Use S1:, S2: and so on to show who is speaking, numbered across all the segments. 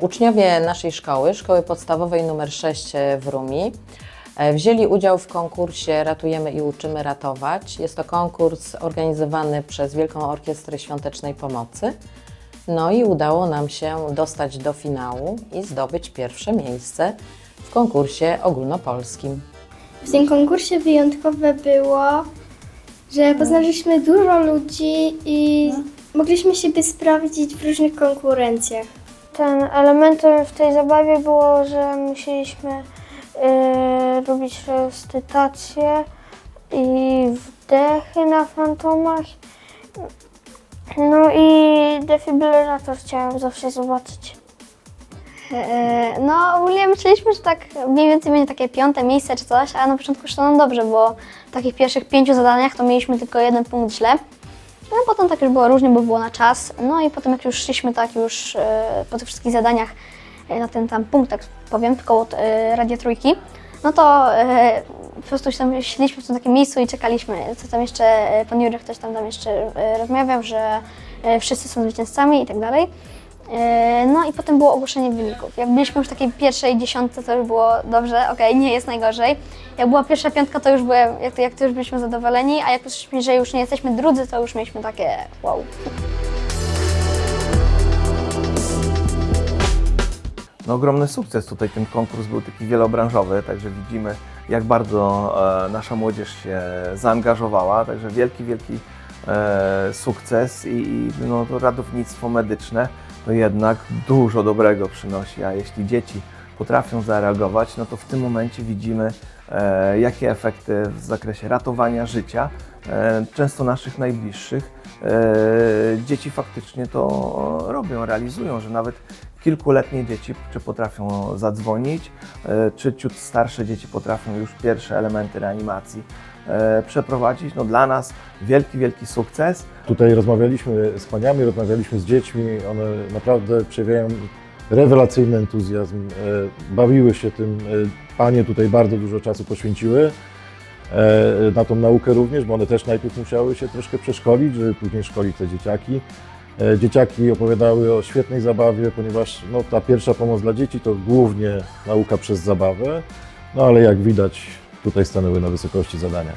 S1: Uczniowie naszej szkoły, szkoły podstawowej nr 6 w Rumi, e, wzięli udział w konkursie Ratujemy i uczymy ratować. Jest to konkurs organizowany przez Wielką Orkiestrę Świątecznej Pomocy. No i udało nam się dostać do finału i zdobyć pierwsze miejsce w konkursie ogólnopolskim.
S2: W tym konkursie wyjątkowe było, że poznaliśmy dużo ludzi i mogliśmy siebie sprawdzić w różnych konkurencjach.
S3: Ten elementem w tej zabawie było, że musieliśmy y, robić restytację i wdechy na fantomach. No i defibrylator chciałem zawsze zobaczyć.
S4: E, No ogólnie myśleliśmy, że tak mniej więcej będzie takie piąte miejsce czy coś, a na początku szło nam dobrze, bo w takich pierwszych pięciu zadaniach to mieliśmy tylko jeden punkt źle. No potem tak już było różnie, bo było na czas. No i potem jak już szliśmy tak już e, po tych wszystkich zadaniach e, na ten tam punkt, tak powiem, koło e, Radia Trójki, no to po prostu tam siedzieliśmy w tym takim miejscu i czekaliśmy, co tam jeszcze pan Jurek ktoś tam, tam jeszcze rozmawiał, że wszyscy są zwycięzcami i tak dalej. E, No i potem było ogłoszenie wyników. Jak byliśmy już w takiej pierwszej dziesiątce, to już było dobrze, okej, nie jest najgorzej. Jak była pierwsza piątka, to już byłem, jak to, jak to już byliśmy zadowoleni, a jak usłyszeliśmy, że już nie jesteśmy drudzy, to już mieliśmy takie wow.
S5: No, ogromny sukces tutaj ten konkurs był taki wielobranżowy, także widzimy jak bardzo e, nasza młodzież się zaangażowała, także wielki, wielki e, sukces i, i no, to ratownictwo medyczne to jednak dużo dobrego przynosi, a jeśli dzieci potrafią zareagować, no to w tym momencie widzimy e, jakie efekty w zakresie ratowania życia, e, często naszych najbliższych, e, dzieci faktycznie to robią, realizują, że nawet kilkuletnie dzieci czy potrafią zadzwonić, e, czy ciut starsze dzieci potrafią już pierwsze elementy reanimacji przeprowadzić. No dla nas wielki, wielki sukces.
S6: Tutaj rozmawialiśmy z paniami, rozmawialiśmy z dziećmi, one naprawdę przejawiają rewelacyjny entuzjazm, e, bawiły się tym. e, Panie tutaj bardzo dużo czasu poświęciły e, na tą naukę również, bo one też najpierw musiały się troszkę przeszkolić, żeby później szkolić te dzieciaki. E, Dzieciaki opowiadały o świetnej zabawie, ponieważ no, ta pierwsza pomoc dla dzieci to głównie nauka przez zabawę, no ale jak widać tutaj stanęły na wysokości zadania.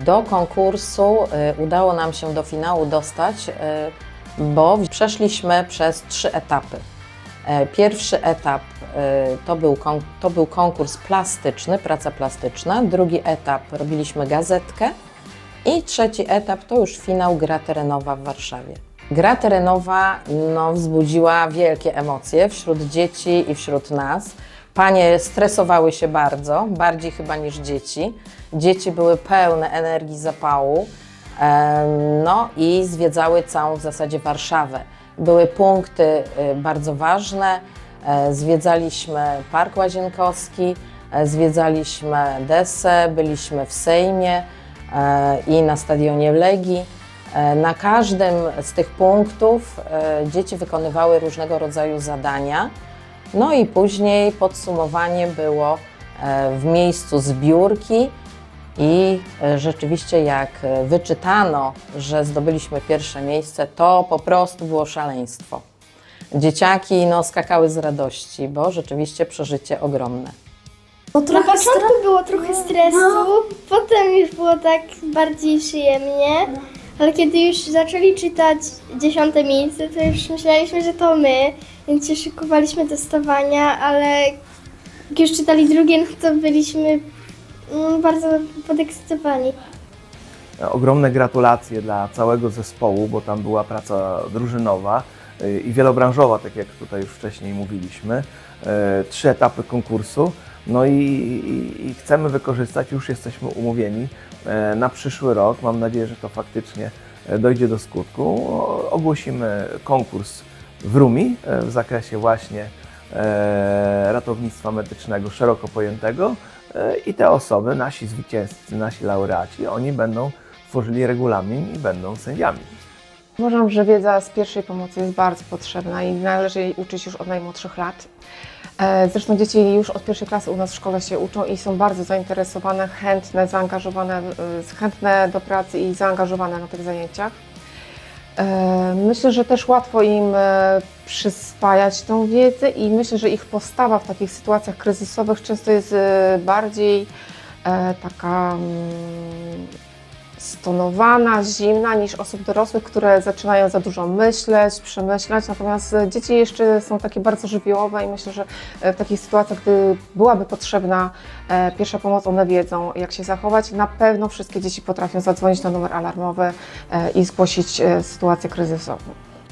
S1: Do konkursu y, udało nam się do finału dostać, y, bo przeszliśmy przez trzy etapy. E, Pierwszy etap y, to był, to był konkurs plastyczny, praca plastyczna. Drugi etap robiliśmy gazetkę. I trzeci etap to już finał gra terenowa w Warszawie. Gra terenowa no, wzbudziła wielkie emocje wśród dzieci i wśród nas. Panie stresowały się bardzo, bardziej chyba niż dzieci. Dzieci były pełne energii, zapału. No i zwiedzały całą w zasadzie Warszawę. Były punkty y, bardzo ważne. E, Zwiedzaliśmy Park Łazienkowski, e, zwiedzaliśmy Desę, byliśmy w Sejmie e, i na stadionie Legii. Na każdym z tych punktów dzieci wykonywały różnego rodzaju zadania. No i później podsumowanie było e, w miejscu zbiórki i e, rzeczywiście jak e, wyczytano, że zdobyliśmy pierwsze miejsce, to po prostu było szaleństwo. Dzieciaki no, skakały z radości, bo rzeczywiście przeżycie ogromne.
S2: Na początku było trochę stresu, potem już było tak bardziej przyjemnie, ale kiedy już zaczęli czytać dziesiąte miejsce, to już myśleliśmy, że to my, więc się szykowaliśmy do stawania, ale jak już czytali drugie, no to byliśmy mm, bardzo podekscytowani.
S5: Ogromne gratulacje dla całego zespołu, bo tam była praca drużynowa y, i wielobranżowa, tak jak tutaj już wcześniej mówiliśmy. E, Trzy etapy konkursu. No i, i, i chcemy wykorzystać, już jesteśmy umówieni e, na przyszły rok. Mam nadzieję, że to faktycznie e, dojdzie do skutku. Ogłosimy konkurs w Rumi e, w zakresie właśnie ratownictwa medycznego szeroko pojętego i te osoby, nasi zwycięzcy, nasi laureaci, oni będą tworzyli regulamin i będą sędziami.
S7: Uważam, że wiedza z pierwszej pomocy jest bardzo potrzebna i należy jej uczyć już od najmłodszych lat. E, Zresztą dzieci już od pierwszej klasy u nas w szkole się uczą i są bardzo zainteresowane, chętne, zaangażowane, e, chętne do pracy i zaangażowane na tych zajęciach. E, Myślę, że też łatwo im przyswajać tą wiedzę i myślę, że ich postawa w takich sytuacjach kryzysowych często jest bardziej taka mm, stonowana, zimna niż osób dorosłych, które zaczynają za dużo myśleć, przemyślać. Natomiast dzieci jeszcze są takie bardzo żywiołowe i myślę, że e, w takich sytuacjach, gdy byłaby potrzebna e, pierwsza pomoc, one wiedzą, jak się zachować. Na pewno wszystkie dzieci potrafią zadzwonić na numer alarmowy e, i zgłosić sytuację kryzysową.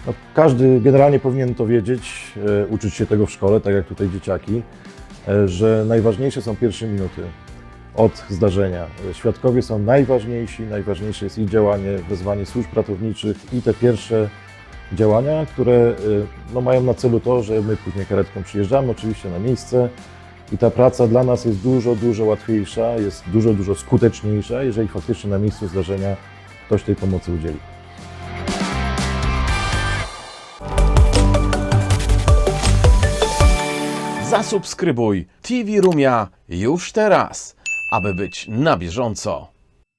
S6: No, każdy generalnie powinien to wiedzieć, uczyć się tego w szkole, tak jak tutaj dzieciaki, że najważniejsze są pierwsze minuty od zdarzenia. Świadkowie są najważniejsi, najważniejsze jest ich działanie, wezwanie służb ratowniczych i te pierwsze działania, które e, no, mają na celu to, że my później karetką przyjeżdżamy oczywiście na miejsce i ta praca dla nas jest dużo, dużo łatwiejsza, jest dużo, dużo skuteczniejsza, jeżeli faktycznie na miejscu zdarzenia ktoś tej pomocy udzieli.
S8: Zasubskrybuj TV Rumia już teraz, aby być na bieżąco.